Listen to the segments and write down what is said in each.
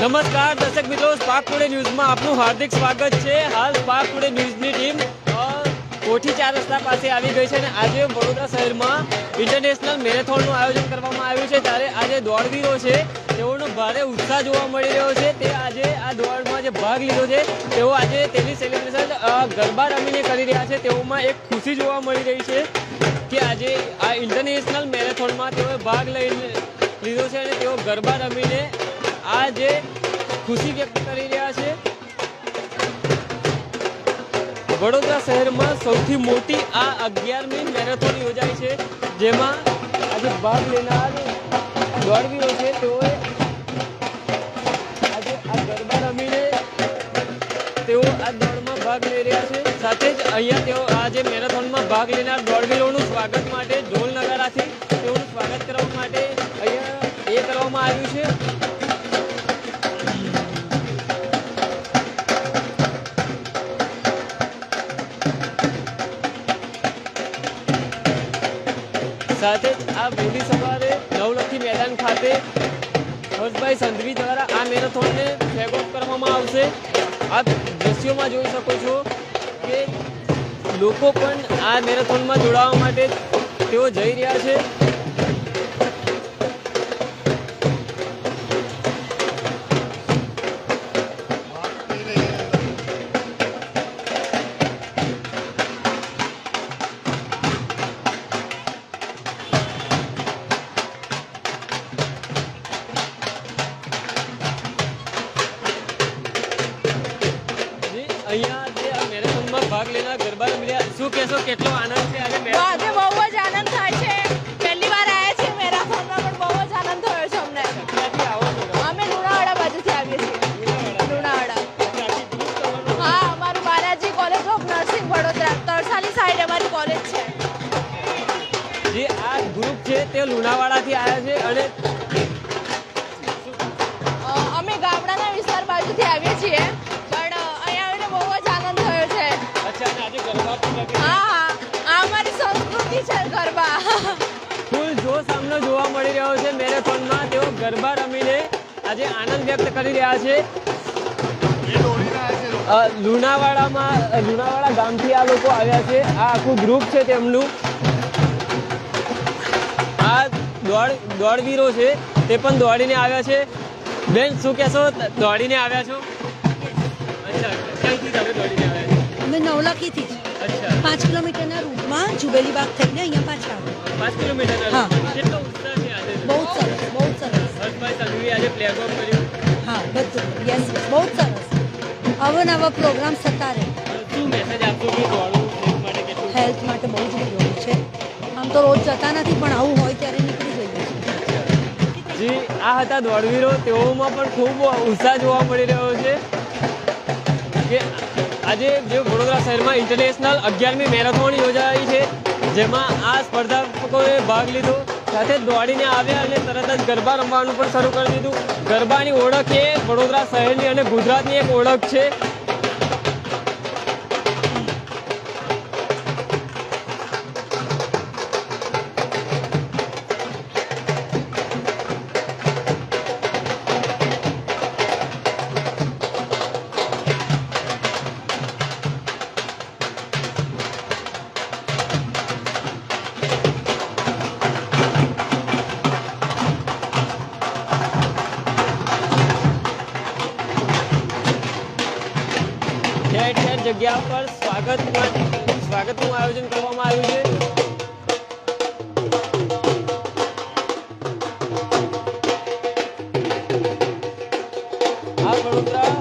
નમસ્કાર, દર્શક મિત્રો. સ્પાર્ક ટુડે ન્યૂઝમાં આપનું હાર્દિક સ્વાગત છે. હાલ સ્પાર્ક ટુડે ન્યૂઝની ટીમ કોઠી ચાર રસ્તા પાસે આવી ગઈ છે અને આજે વડોદરા શહેરમાં ઇન્ટરનેશનલ મેરેથોનનું આયોજન કરવામાં આવ્યું છે. ત્યારે આજે દોડવીરો છે, તેઓનો ભારે ઉત્સાહ જોવા મળી રહ્યો છે. તે આજે આ દોડમાં જે ભાગ લીધો છે, તેઓ આજે તેની સેલિબ્રેશન ગરબા રમીને કરી રહ્યા છે. તેઓમાં એક ખુશી જોવા મળી રહી છે કે આજે આ ઇન્ટરનેશનલ મેરેથોનમાં તેઓએ ભાગ લઈને લીધો છે અને તેઓ ગરબા રમીને આ જે ખુશી વ્યક્ત કરી રહ્યા છે. વડોદરા શહેરમાં સૌથી મોટી આ અગિયારમી મેરેથોન યોજાઈ છે, જેમાં આજે ભાગ લેનાર દોડવીરો છે. તેઓએ આજે આ ગરબા રમીને તેઓ આ દોડમાં ભાગ લઈ રહ્યા છે. સાથે જ અહીંયા તેઓ આ જે મેરેથોનમાં ભાગ લેનાર દોડવીરોનું સ્વાગત માટે ઢોલ નગારાથી તેઓનું સ્વાગત કરવા માટે અહીંયા એ કરવામાં આવ્યું છે. સાથે જ આ મોડી સવારે નવલખી મેદાન ખાતે હર્ષભાઈ સંધવી દ્વારા આ મેરેથોનને ફ્લેગ ઓફ કરવામાં આવશે. આપ દ્રશ્યોમાં જોઈ શકો છો કે લોકો પણ આ મેરેથોનમાં જોડાવા માટે તેઓ જઈ રહ્યા છે. આ છે તે લુણાવાડાથી આવ્યા છે અને અમે ગામડાના વિસ્તાર બાજુથી આવીએ છીએ પણ અહીંયા આવીને બહુ જ આનંદ થયો છે. અચ્છા અને આજે ગરબા પણ હા હા આ અમારી સંસ્કૃતિ છે ગરબા. ફૂલ જોશ સામનો જોવા મળી રહ્યો છે મેરેથોનમાં. તેઓ ગરબા રમીને આજે આનંદ વ્યક્ત કરી રહ્યા છે. લુણાવાડામાં લુણાવાડા ગામથી આ લોકો આવ્યા છે. આ આખું ગ્રુપ છે તેમનું. દોડ દોડવીરો છે તે પણ દોડીને આવ્યા છે. બેન શું કહેશો? દોડીને આવ્યા છો? અચ્છા ક્યાંથી તમે દોડીને આવ્યા છો? અમે નવલખીથી અચ્છા. પાંચ કિલોમીટરના રૂટમાં જુબેલી બાગ થઈને અહીંયા પાછા આવ્યા. પાંચ કિલોમીટર હા. કેટલો ઉત્સાહ છે આજે? બહુ સરસ બહુ સરસ. હર્ષભાઈ સંઘવી આજે પ્લેગ ઓફ કર્યું. હા બધું. યસ બહુ સરસ. અવનવા પ્રોગ્રામ થતા રહે. શું મેસેજ આપશો કે દોડવું હેલ્થ માટે બહુ જ ઉપયોગી છે. આમ તો રોજ જતા નથી પણ આવું હોય ત્યારે નીકળી જી આ હતા દોડવીરો. તેઓમાં પણ ખૂબ ઉત્સાહ જોવા મળી રહ્યો છે કે આજે જે વડોદરા શહેરમાં ઇન્ટરનેશનલ અગિયારમી મેરેથોન યોજાઈ છે, જેમાં આ સ્પર્ધકોએ ભાગ લીધો. સાથે દોડીને આવ્યા અને તરત જ ગરબા રમવાનું પણ શરૂ કરી દીધું. ગરબાની ઓળખ એ વડોદરા શહેરની અને ગુજરાતની એક ઓળખ છે. જગ્યા પર સ્વાગત સ્વાગતનું આયોજન કરવામાં આવ્યું છે. આ વડોદરા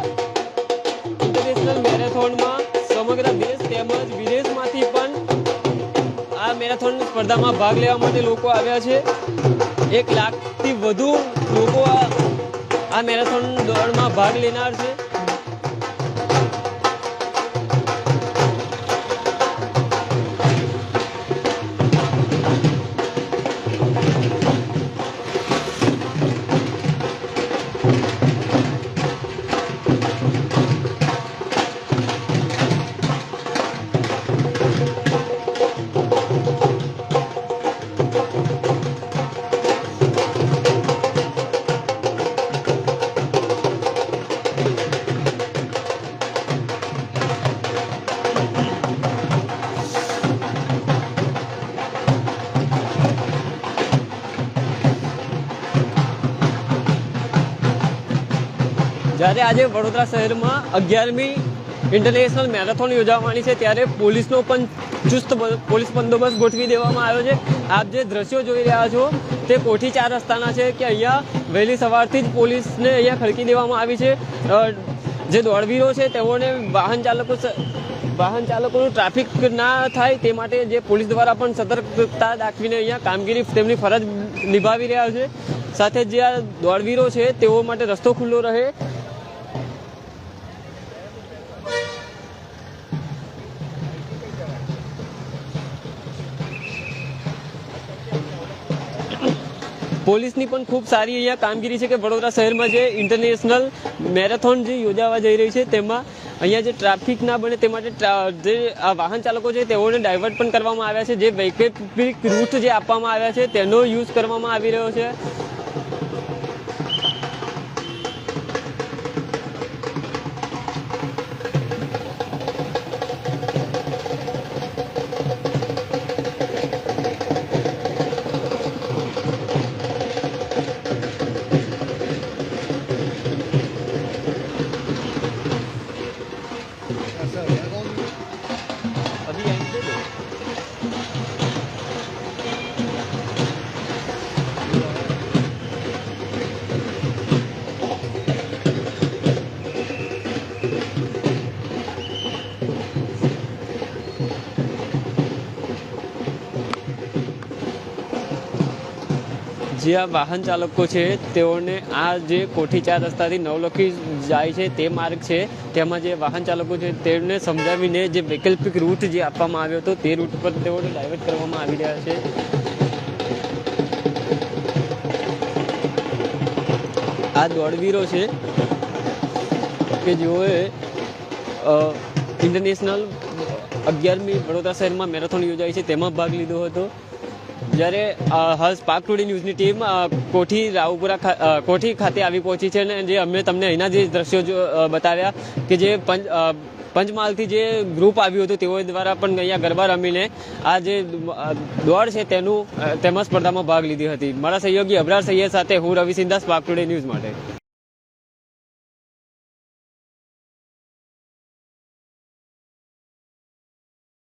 મેરેથોનમાં સમગ્ર દેશ તેમજ વિદેશમાંથી પણ આ મેરેથોન સ્પર્ધામાં ભાગ લેવા માટે લોકો આવ્યા છે. એક લાખથી વધુ લોકો આ મેરેથોન દોડમાં ભાગ લેનાર છે. જ્યારે આજે વડોદરા શહેરમાં અગિયારમી ઇન્ટરનેશનલ મેરેથોન યોજાવાની છે, ત્યારે પોલીસનો પણ ચુસ્ત પોલીસ બંદોબસ્ત ગોઠવી દેવામાં આવ્યો છે. આપ જે દ્રશ્યો જોઈ રહ્યા છો, તે કોઠી ચાર રસ્તાના છે કે અહીંયા વહેલી સવારથી જ પોલીસને અહીંયા ખડકી દેવામાં આવી છે. જે દોડવીરો છે, તેઓને વાહન ચાલકો વાહન ચાલકોનું ટ્રાફિક ના થાય તે માટે જે પોલીસ દ્વારા પણ સતર્કતા દાખવીને અહીંયા કામગીરી તેમની ફરજ નિભાવી રહ્યા છે. સાથે જે આ દોડવીરો છે, તેઓ માટે રસ્તો ખુલ્લો રહે. પોલીસની પણ ખૂબ સારી અહીંયા કામગીરી છે કે વડોદરા શહેરમાં જે ઇન્ટરનેશનલ મેરેથોન જે યોજાવા જઈ રહી છે, તેમાં અહીંયા જે ટ્રાફિક ના બને તે માટે જે વાહન ચાલકો છે તેઓને ડાયવર્ટ પણ કરવામાં આવ્યા છે. જે વૈકલ્પિક રૂટ જે આપવામાં આવ્યા છે તેનો યુઝ કરવામાં આવી રહ્યો છે. જે આ વાહન ચાલકો છે, તેઓને આ જે કોઠી ચાર રસ્તાથી નવલખી જાય છે, તે માર્ગ છે. તેમાં જે વાહન ચાલકો છે, તેમને સમજાવીને જે વૈકલ્પિક રૂટ જે આપવામાં આવ્યો હતો, તે રૂટ પર તેઓને ડાયવર્ટ કરવામાં આવી રહ્યા છે. આ દોડવીરો છે કે જેઓએ ઇન્ટરનેશનલ અગિયારમી વડોદરા શહેરમાં મેરેથોન યોજાઈ છે, તેમાં ભાગ લીધો હતો. જ્યારે હર્ષ પાક ટુડી ન્યૂઝની ટીમ કોઠી રાવપુરા કોઠી ખાતે આવી પહોંચી છે અને જે અમે તમને અહીંના જે દ્રશ્યો જો, બતાવ્યા કે જે પંચ પંચમહાલથી જે ગ્રુપ આવ્યું હતું તેઓ દ્વારા પણ અહીંયા ગરબા રમીને આ જે દોડ છે તેનું તેમાં સ્પર્ધામાં ભાગ લીધી હતી. મારા સહયોગી અબરાર સૈયદ સાથે હું રવિ સિંધા પાક ટુડે ન્યૂઝ માટે.